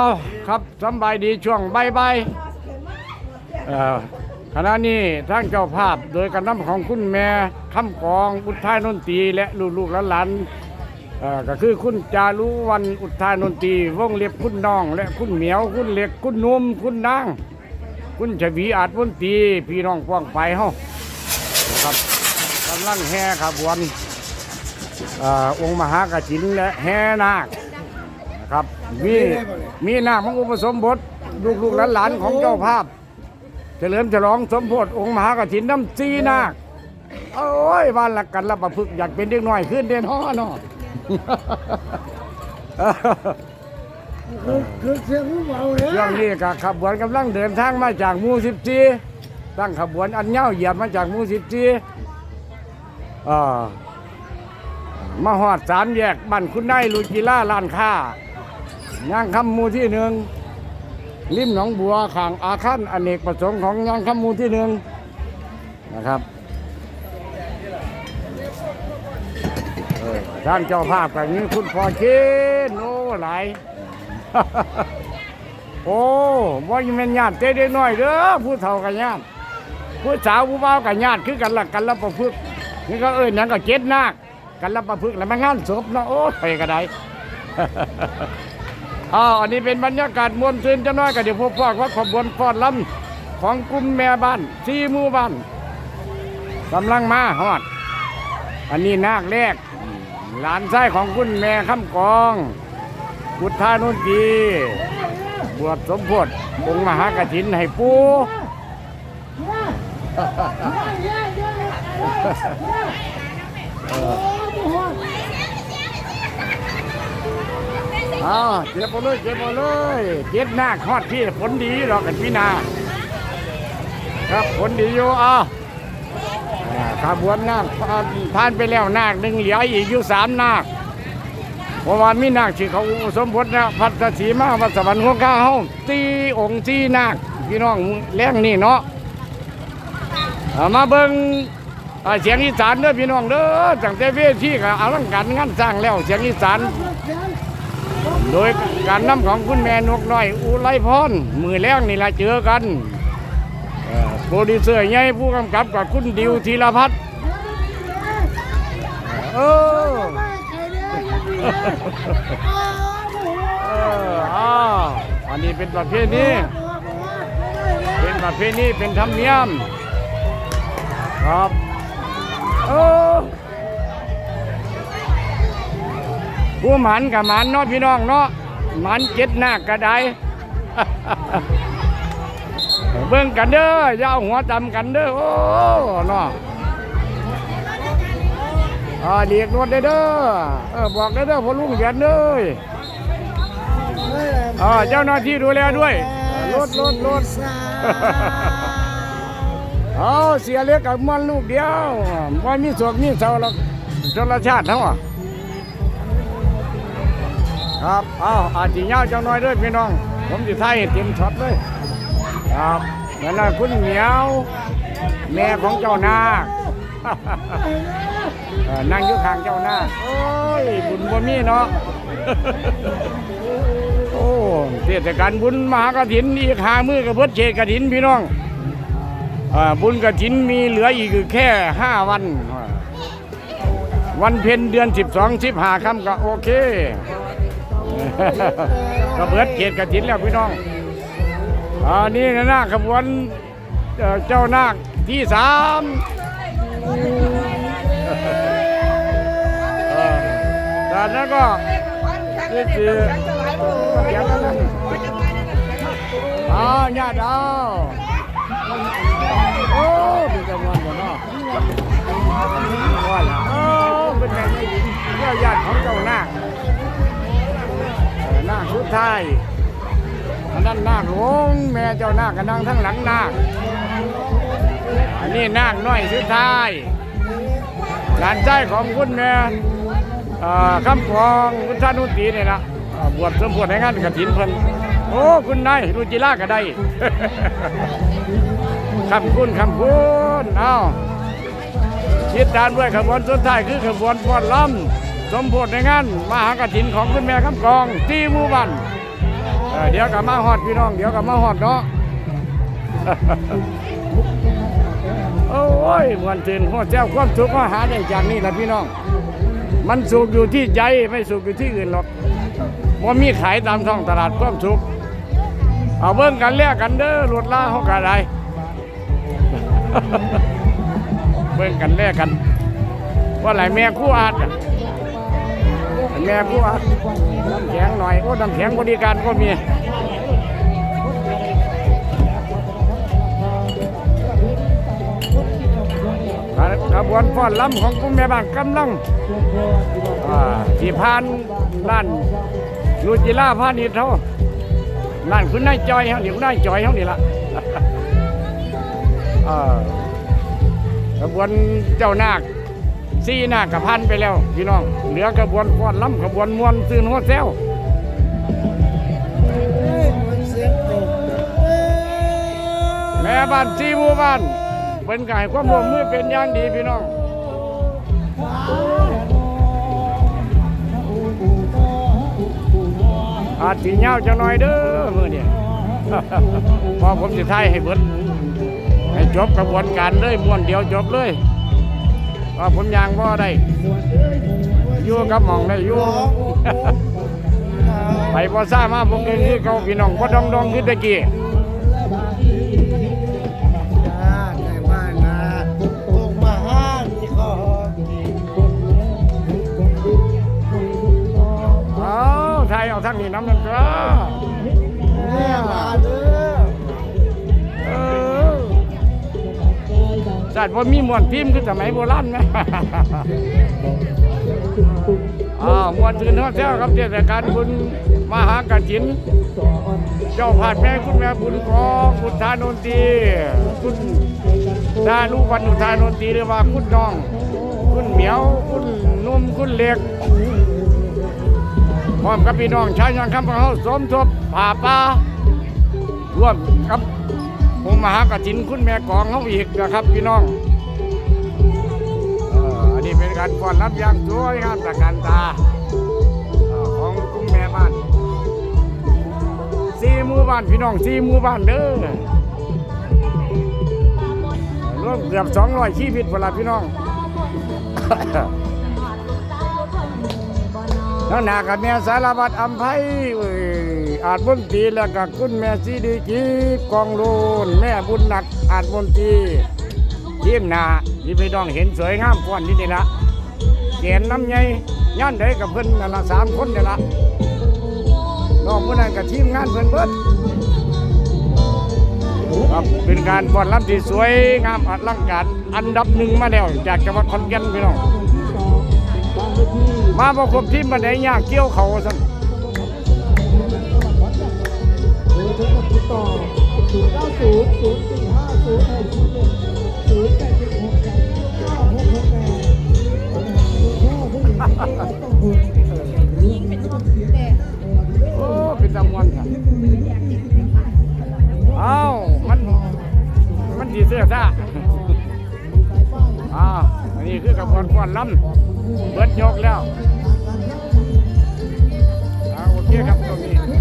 เอาครับสำบายดีช่วงบายบายขณะนี้ทั้งเจ้าภาพโดยการนำของคุณแม่คำกองอุทัยนนตีและลูกๆหลานๆก็คือคุณจารุวันอุทัยนนตีวงเล็บคุณน้อง และคุณเหมียวคุณเล็กคุณนุ่มคุณนางคุณชวีอาจวนตีพี่น้องป้องไปเฮานะครับกำลังแห่ขบวนอองค์มหากฐินและแห่นาค ครับ มีมีนาคมังอุปสมบทลูกลูกหลานหลานๆของเจ้าภาพ เฉลิมฉลองสมโพธิองค์มหากฐินน้ำซีนาคโอ้ยบ้านหลักกันละประพฤกษ์อยากเป็นเด็กน้อยขึ้นเด่นฮ้อเนาะคือคือเสียงผู้เบาเนี่ยช่วงนี้ก็ขบวนกำลังเดินทางมาจากหมู่สิบจีตั้งขบวนอันเง่าเหยียบมาจากหมู่สิบจีอ่ามาหอดสามแยกบ้านคุณนายลุยกีฬาร้านค้า ย่างคำมูที่หนึ่งริมหนองบัวขางอาคันอเนกประสงค์ของย่างคำมูที่หนึ่งนะครับท่านเจ้าภาพกับนี้คุณพอเชินโอ้หลายโอ้ว่ยังเป็นญาติเต้เด็กน้อยเด้อผู้เฒ่ากับญาติผู้สาวผู้บ่าวกับญาติคือกันละกันละประพฤกษ์นี่ก็เอ้ยนั่นก็เจ็ดนาคกันละประพฤกษ์แล้วมางานศพเนาะโอ้ไปก็ได้ อ่าอันนี้เป็นบรรยากาศมวลซื่นจะน้อยก็เดี๋ยวพบพอกว่าขบวนฟอนลำของกลุ่มแม่บ้านสี่หมู่บ้านกำลังมาฮอด อันนี้นาคแรก หลานชายของคุณแม่คำกองพุทธานุนดีบวชสมโพธิองค์มหากฐินให้ปูอ้าวเจ็บมดเลยเจ็บมดเลยเจ็ดหน้าคอดพี่ผลดีหรอกกันพี่นา ครับผลดีอยู่อ้าวอ่าขบวนนาคผ่านผ่านไปแล้วนาคหนึ่งเหลืออีกอยู่สามนาคเพราะว่ามีนาคที่เขาสมบทนะพัฒสีมาวัดสวรรค์ของข้าเฮาตีองค์ตีนาคพี่น้องแรงนี่เนาะมาเบิ่งเสียงอีสานเด้อพี่น้องเด้อตั้งแต่เวทีก็อลังการงานสร้างแล้วเสียงอีสาน โดยการนำของคุณแม่นกน้อย อุไรพรมือแรงนี่ละเจอกันโปรดิวเซอร์ใหญ่ผู้กำกับกับคุณดิวธีรพัฒน์เอออาอันนี้เป็นประเพณีเป็นประเพณีเป็นธรรมเนียมครับเออ ผู้หมันกับหมันเนาะพี่น้องเนาะหมันเจ็ดหน้ากระไดเบิ่งกันเด้อย่าเอาหัวจำกันเด้อโอ้เนาะอ่าเรียกรถได้เด้อเออบอกได้เด้อพอลุงเขียนเด้ออ่าเจ้าหน้าที่ดูแลด้วยรถรถรถเอาเสียเล็กกับมันลูกเดียวว่ามีสวกมีเสาหรอกชนละชาติเท่าอะ ครับเอาอาจจะยาวจังน้อยด้วยพี่น้อง ผมจะถ่ายให้เต็มช็อตเลยครับนั่นน่ะคุณเหมียว แม่ของเจ้านาคนั่งอยู่ข้างเจ้านาคโอ้ยบุญบ่มีเนาะโอ้เทศกาลบุญมหากฐินอีกหามือกับเบิดเขตกฐินพี่น้องบุญกฐินมีเหลืออีกแค่ห้าวัน วันเพ็ญเดือนสิบสองสิบห้าค่ำก็โอเค ก็เบิดเขตกฐินแล้วพี่น้องอ่านี่นะนาขบวนเจ้านาคที่สามเออจากนั้นก็นี่คือเดี๋ยวนะอ้าวญาติเอาโอ้เป็นจำนวนหมดเนาะ ท้ายอันนั้นนาคหลวงแม่เจ้านาคกันนั่งทั้งหลังนาคอันนี้นาคน้อยสุดท้ายหลานใจของคุณแม่คำกองคุณท่านุตีนี่ยนะบวชสมบวชในงานกฐินเพิ่นโอ้คุณนายรุจิล่าก็ได้คำคุณคำคุณเอาคิดตามด้วยขบวนสุดท้ายคือขบวนฟ้อนลำ สมโพธิในงานมหากฐินของคุณแม่คำกองที่หมู่บ้านเออเดี๋ยวก็มาฮอดพี่น้อง เดี๋ยวก็มาฮอดเนาะ โอ้ยมวนตื่นหัวเจ้าความสุขก็หาได้จากนี่แหละพี่น้อง มันสุขอยู่ที่ใจไม่สุขอยู่ที่อื่นหรอกว่ามีขายตามท้องตลาดความสุข เอาเบิ่งกันแลกกันเด้อรถล่าเขากระไดเบิ่งกันแลกกัน ว่าไหลแม่คู่อาดอะ แม่คู่อาดน้ำแข็งหน่อยโอ้น้ำแข็งบริการก็มีขบวนฟ้อนลำของกลุ่มแม่บ้านกำลังอ่าที่พานล้านลูจิล่าพานิชเขาล้านคุณนายจอยเขานี่คุณนายจอยเขานี่ละอ่าขบวนเจ้านาค สี่นากับพันไปแล้ว พี่น้อง เหลือกระบวนฟ้อนลำขบวนมวนซื่นหัวแซวมันเสียงตกแม่บ้านสี่หมู่บ้านเป็นไกายความร่วมมือเป็นอย่างดีพี่น้องอาจสีเงาจังหน่อยเด้อมือเนี่ยพอผมจะทายให้เบิดให้จบกระบวนการเลยม้วนเดียวจบเลย ว่าผมยางว่าได้อยู่กับหมองได้อยู่ไปพอซ่ามาผมเองคือเขาพี่น้องก็ดองดองๆคือตะกี้ จัดว่ามีมวนพิมพ์คือสมัยโบราณไหมอ่ามวนตื่นเท่าเจ้าครับเทศกาลบุญมหากฐิน เจ้าผาดแม่คุณแม่บุญกองคุณทานนตรีคุณดานุวันอุทานนตรีหรือว่าคุณน้อง คุณเหมียวคุณนุ่มคุณเล็กพร้อมกับพี่น้องชาวยังคำของเขาสมทบผ่าป่าร่วมกับ องค์มหากฐินคุณแม่กองเขาอีกนะครับพี่น้องอันนี้เป็นการฟ้อนรับอย่างสวยงามตระการตาของกลุ่มแม่บ้านสี่มู่บ้านพี่น้องสี่มู่บ้านเด้อรวมเกือบสองร้อยชีวิตเวลาพี่น้อง แล้วหนากับแม่สารวัตรอัมไพเว้ยอาจบนตรีแล้วก็คุณแม่ซีดีกีกองโลนแม่บุญหนักอาจบนตรีทีมหนาที่พี่น้องเห็นสวยงามกว่านี่นี่ละเขียนน้ำใหญ่ย่านใดกับเพิ่นนั่นละสามคนนี่ละน้องผู้นั้นกับทีมงานเพิ่อนเบิดครับเป็นการบอลรับที่สวยงามอลังการอันดับหนึ่งมาแล้วจากจังหวัดขอนแก่นพี่น้อง มาบ่ครบทีมบันไดยากเกี่ยวเขาซั่นโดยโทรศัพท์ติดต่อ090 045โอ้เป็นตะมวนค่ะเอ้ามัน มันดีเสียซ่าอ้าวอั นี่คือกระบวนฟ้อนล้ำเบิดยกแล้วโอเคครับตรงนี้